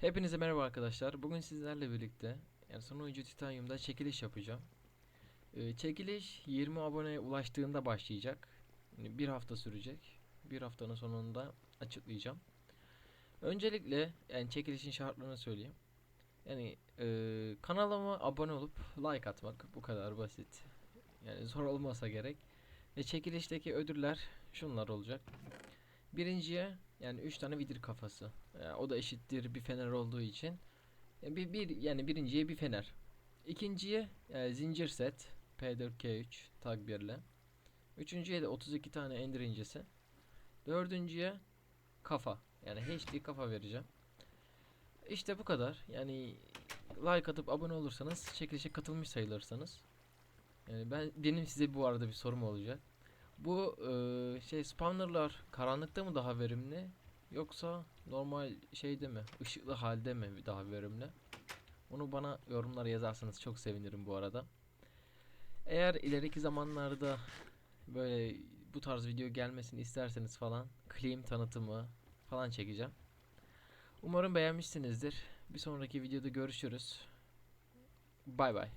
Hepinize merhaba arkadaşlar. Bugün sizlerle birlikte yani son oyuncu Titanium'da çekiliş yapacağım. Ee, çekiliş 20 aboneye ulaştığında başlayacak. Yani bir hafta sürecek. Bir haftanın sonunda açıklayacağım. Öncelikle yani çekilişin şartlarını söyleyeyim. Yani e, kanalıma abone olup like atmak bu kadar basit. Yani zor olmasa gerek. Ve çekilişteki ödüller şunlar olacak. Birinciye yani 3 tane vidir kafası. Yani o da eşittir bir fener olduğu için. E, Bir, bir yani birinciye bir fener. İkinciye e, zincir set P4K3 tag birle. Üçüncüye de 32 tane ender incisi. Dördüncüye kafa. Yani HD kafa vereceğim. İşte bu kadar. Yani like atıp abone olursanız çekilişe katılmış sayılırsanız. Yani ben benim size bu arada bir sorum olacak. Bu eee, şey spawnerlar karanlıkta mı daha verimli yoksa normal şeyde mi ışıklı halde mi daha verimli? Onu bana yorumlara yazarsanız çok sevinirim bu arada. Eğer ileriki zamanlarda böyle bu tarz video gelmesini isterseniz falan claim tanıtımı falan çekeceğim. Umarım beğenmişsinizdir. Bir sonraki videoda görüşürüz. Bay bay.